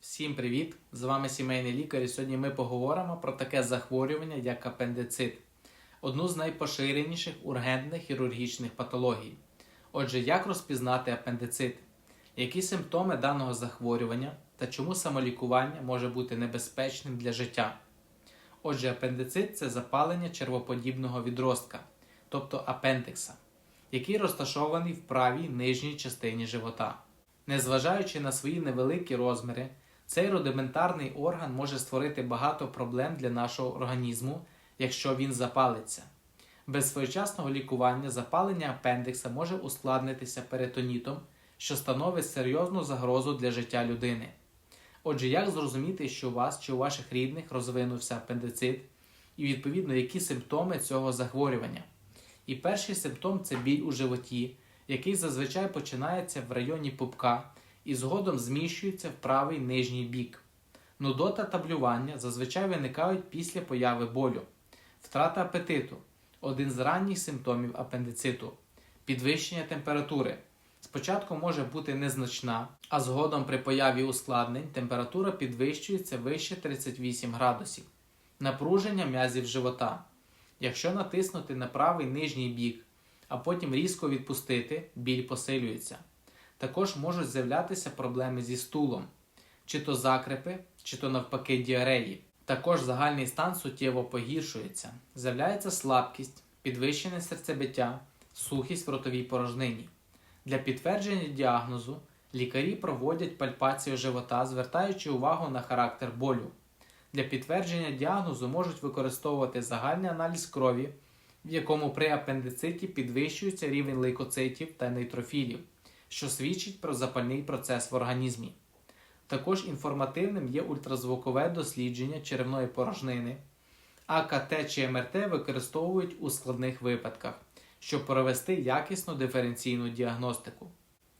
Всім привіт! З вами сімейний лікар. І сьогодні ми поговоримо про таке захворювання, як апендицит, одну з найпоширеніших ургентних хірургічних патологій. Отже, як розпізнати апендицит? Які симптоми даного захворювання та чому самолікування може бути небезпечним для життя? Отже, апендицит це запалення червоподібного відростка, тобто апендикса, який розташований в правій нижній частині живота. Незважаючи на свої невеликі розміри, цей рудиментарний орган може створити багато проблем для нашого організму, якщо він запалиться. Без своєчасного лікування запалення апендикса може ускладнитися перитонітом, що становить серйозну загрозу для життя людини. Отже, як зрозуміти, що у вас чи у ваших рідних розвинувся апендицит, і відповідно які симптоми цього захворювання? І перший симптом це біль у животі, який зазвичай починається в районі пупка і згодом зміщується в правий нижній бік. Нудота та блювання зазвичай виникають після появи болю, втрата апетиту один з ранніх симптомів апендициту, підвищення температури. Спочатку може бути незначна, а згодом при появі ускладнень температура підвищується вище 38 градусів, напруження м'язів живота. Якщо натиснути на правий нижній бік, а потім різко відпустити, біль посилюється. Також можуть з'являтися проблеми зі стулом, чи то закрепи, чи то навпаки діареї. Також загальний стан суттєво погіршується, з'являється слабкість, підвищене серцебиття, сухість в ротовій порожнині. Для підтвердження діагнозу лікарі проводять пальпацію живота, звертаючи увагу на характер болю. Для підтвердження діагнозу можуть використовувати загальний аналіз крові, в якому при апендициті підвищується рівень лейкоцитів та нейтрофілів, що свідчить про запальний процес в організмі. Також інформативним є ультразвукове дослідження черевної порожнини, а КТ чи МРТ використовують у складних випадках, щоб провести якісну диференційну діагностику.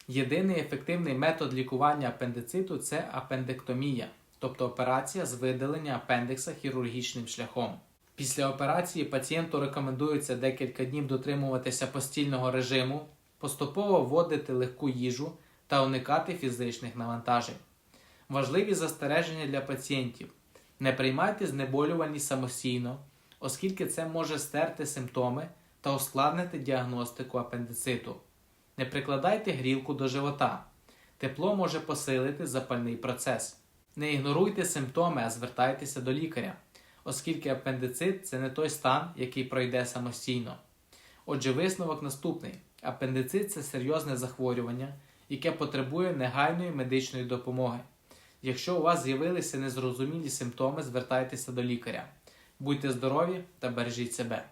Єдиний ефективний метод лікування апендициту це апендектомія, тобто операція з видалення апендикса хірургічним шляхом. Після операції пацієнту рекомендується декілька днів дотримуватися постільного режиму, поступово вводити легку їжу та уникати фізичних навантажень. Важливі застереження для пацієнтів: не приймайте знеболювальні самостійно, оскільки це може стерти симптоми та ускладнити діагностику апендициту. Не прикладайте грілку до живота. Тепло може посилити запальний процес. Не ігноруйте симптоми, а звертайтеся до лікаря, оскільки апендицит це не той стан, який пройде самостійно. Отже, висновок наступний: апендицит це серйозне захворювання, яке потребує негайної медичної допомоги. Якщо у вас з'явилися незрозумілі симптоми, звертайтеся до лікаря. Будьте здорові та бережіть себе.